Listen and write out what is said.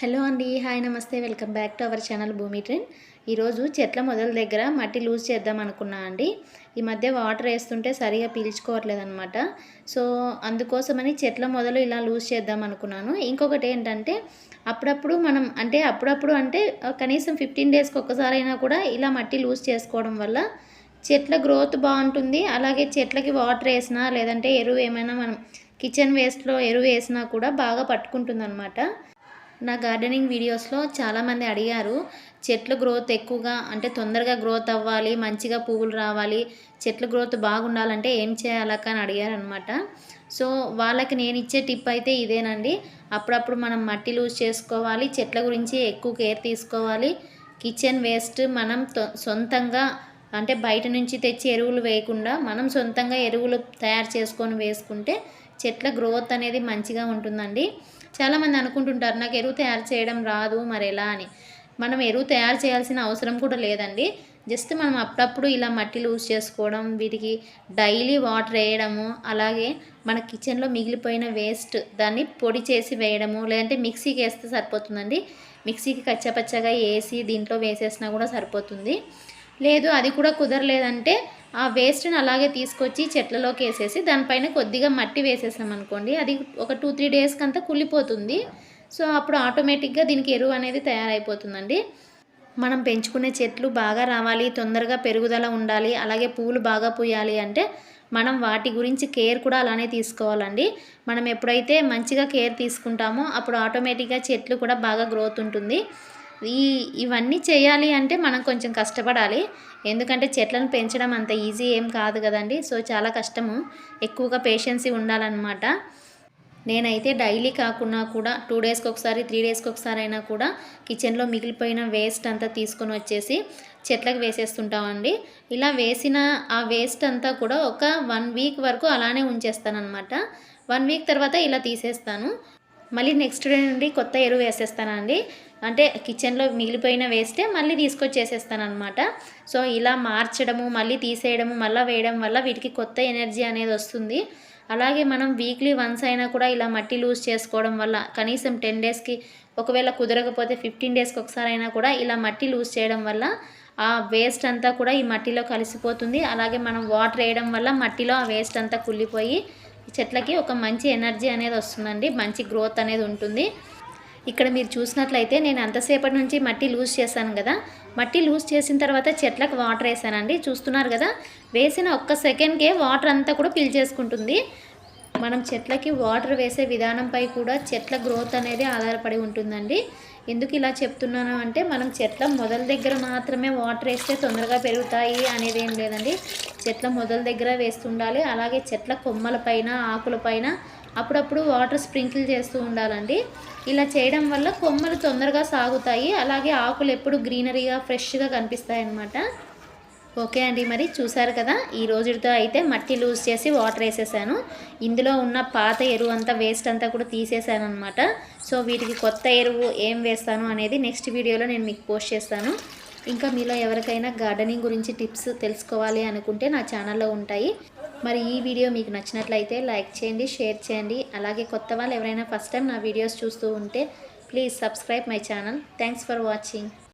Hello అండి hi నమస్తే. Welcome back to our channel Bhoomi Trend. ఈరోజు చెట్ల మొదల దగ్గర మట్టి లూజ్ చేద్దాం అనుకున్నా అండి. ఈ మధ్య వాటర్ వేస్తుంటే సరిగా పీల్చుకోవట్లేదు అనమాట సో అందుకోసమని చెట్ల మొదలు ఇలా లూజ్ చేద్దాం అనుకున్నాను. ఇంకొకటి ఏంటంటే అప్పుడప్పుడు మనం అంటే అప్పుడప్పుడు అంటే కనీసం ఫిఫ్టీన్ డేస్కి ఒక్కసారైనా కూడా ఇలా మట్టి లూజ్ చేసుకోవడం వల్ల చెట్ల గ్రోత్ బాగుంటుంది. అలాగే చెట్లకి వాటర్ వేసినా లేదంటే ఎరువు ఏమైనా మనం కిచెన్ వేస్ట్లో ఎరువు వేసినా కూడా బాగా పట్టుకుంటుంది అనమాట నా గార్డెనింగ్ వీడియోస్లో చాలామంది అడిగారు చెట్ల గ్రోత్ ఎక్కువగా అంటే తొందరగా గ్రోత్ అవ్వాలి మంచిగా పువ్వులు రావాలి చెట్ల గ్రోత్ బాగుండాలంటే ఏం చేయాలక్క అని అడిగారనమాట సో వాళ్ళకి నేను ఇచ్చే టిప్ అయితే ఇదేనండి. అప్పుడప్పుడు మనం మట్టి లూజ్ చేసుకోవాలి చెట్ల గురించి ఎక్కువ కేర్ తీసుకోవాలి. కిచెన్ వేస్ట్ మనం సొంతంగా అంటే బయట నుంచి తెచ్చి ఎరువులు వేయకుండా మనం సొంతంగా ఎరువులు తయారు చేసుకొని వేసుకుంటే చెట్ల గ్రోత్ అనేది మంచిగా ఉంటుందండి. చాలామంది అనుకుంటుంటారు నాకు ఎరువు తయారు చేయడం రాదు మరి ఎలా? అని. మనం ఎరువు తయారు చేయాల్సిన అవసరం కూడా లేదండి. జస్ట్ మనం అప్పుడప్పుడు ఇలా మట్టి లూజ్ చేసుకోవడం వీటికి డైలీ వాటర్ వేయడము అలాగే మన కిచెన్లో మిగిలిపోయిన వేస్ట్ దాన్ని పొడి చేసి వేయడము లేదంటే మిక్సీకి వేస్తే సరిపోతుందండి. మిక్సీకి కచ్చపచ్చగా వేసి దీంట్లో వేసేసినా కూడా సరిపోతుంది. లేదు అది కూడా కుదరలేదంటే ఆ వేస్ట్ని అలాగే తీసుకొచ్చి చెట్లలోకి వేసేసి దానిపైన కొద్దిగా మట్టి వేసేసాం అనుకోండి. అది ఒక టూ త్రీ డేస్కి అంతా కుళ్ళిపోతుంది. సో అప్పుడు ఆటోమేటిక్గా దీనికి ఎరువు అనేది తయారైపోతుందండి. మనం పెంచుకునే చెట్లు బాగా రావాలి తొందరగా పెరుగుదల ఉండాలి అలాగే పువ్వులు బాగా పూయాలి అంటే మనం వాటి గురించి కేర్ కూడా అలానే తీసుకోవాలండి. మనం ఎప్పుడైతే మంచిగా కేర్ తీసుకుంటామో అప్పుడు ఆటోమేటిక్గా చెట్లు కూడా బాగా గ్రోత్ ఉంటుంది. ఈ ఇవన్నీ చేయాలి అంటే మనం కొంచెం కష్టపడాలి. ఎందుకంటే చెట్లను పెంచడం అంత ఈజీ ఏం కాదు కదండి. సో చాలా కష్టము. ఎక్కువగా పేషెన్సీ ఉండాలన్నమాట. నేనైతే డైలీ కాకుండా కూడా టూ డేస్కి ఒకసారి త్రీ డేస్కి ఒకసారి అయినా కూడా కిచెన్లో మిగిలిపోయిన వేస్ట్ అంతా తీసుకొని వచ్చేసి చెట్లకు వేసేస్తుంటామండి. ఇలా వేసిన ఆ వేస్ట్ అంతా కూడా ఒక వన్ వీక్ వరకు అలానే ఉంచేస్తానమాట వన్ వీక్ తర్వాత ఇలా తీసేస్తాను. మళ్ళీ నెక్స్ట్ డే నుండి కొత్త ఎరువు వేసేస్తానండి. అంటే కిచెన్లో మిగిలిపోయిన వేస్తే మళ్ళీ తీసుకొచ్చేసేస్తాను అనమాట సో ఇలా మార్చడము మళ్ళీ తీసేయడము మళ్ళీ వేయడం వల్ల వీటికి కొత్త ఎనర్జీ అనేది వస్తుంది. అలాగే మనం వీక్లీ వన్స్ అయినా కూడా ఇలా మట్టి లూజ్ చేసుకోవడం వల్ల కనీసం టెన్ డేస్కి ఒకవేళ కుదరకపోతే ఫిఫ్టీన్ డేస్కి ఒకసారి అయినా కూడా ఇలా మట్టి లూజ్ చేయడం వల్ల ఆ వేస్ట్ అంతా కూడా ఈ మట్టిలో కలిసిపోతుంది. అలాగే మనం వాటర్ వేయడం వల్ల మట్టిలో ఆ వేస్ట్ అంతా కుళ్ళిపోయి చెట్లకి ఒక మంచి ఎనర్జీ అనేది వస్తుందండి. మంచి గ్రోత్ అనేది ఉంటుంది. ఇక్కడ మీరు చూసినట్లయితే నేను అంతసేపటి నుంచి మట్టి లూజ్ చేశాను కదా. మట్టి లూజ్ చేసిన తర్వాత చెట్లకు వాటర్ వేసానండి. చూస్తున్నారు కదా వేసిన ఒక్క సెకండ్కే వాటర్ అంతా కూడా ఫిల్ చేసుకుంటుంది. మనం చెట్లకి వాటర్ వేసే విధానంపై కూడా చెట్ల గ్రోత్ అనేది ఆధారపడి ఉంటుందండి. ఎందుకు ఇలా చెప్తున్నాను అంటే మనం చెట్ల మొదల దగ్గర మాత్రమే వాటర్ వేస్తే తొందరగా పెరుగుతాయి అనేది ఏం లేదండి. చెట్ల మొదల దగ్గర వేస్తుండాలి. అలాగే చెట్ల కొమ్మల పైన ఆకుల పైన అప్పుడప్పుడు వాటర్ స్ప్రింకిల్ చేస్తూ ఉండాలండి. ఇలా చేయడం వల్ల కొమ్మలు తొందరగా సాగుతాయి. అలాగే ఆకులు ఎప్పుడు గ్రీనరీగా ఫ్రెష్గా కనిపిస్తాయి అన్నమాట ఓకే అండి మరి చూసారు కదా? ఈ రోజుతో అయితే మట్టి లూజ్ చేసి వాటర్ వేసేసాను. ఇందులో ఉన్న పాత ఎరువు అంతా వేస్ట్ అంతా కూడా తీసేసాను అనమాట సో వీటికి కొత్త ఎరువు ఏం వేస్తాను అనేది నెక్స్ట్ వీడియోలో నేను మీకు పోస్ట్ చేస్తాను. ఇంకా మీలో ఎవరికైనా గార్డెనింగ్ గురించి టిప్స్ తెలుసుకోవాలి అనుకుంటే నా ఛానల్లో ఉంటాయి. మరి ఈ వీడియో మీకు నచ్చినట్లయితే లైక్ చేయండి షేర్ చేయండి. అలాగే కొత్త వాళ్ళు ఎవరైనా ఫస్ట్ టైం నా వీడియోస్ చూస్తూ ఉంటే please subscribe my channel. Thanks for watching.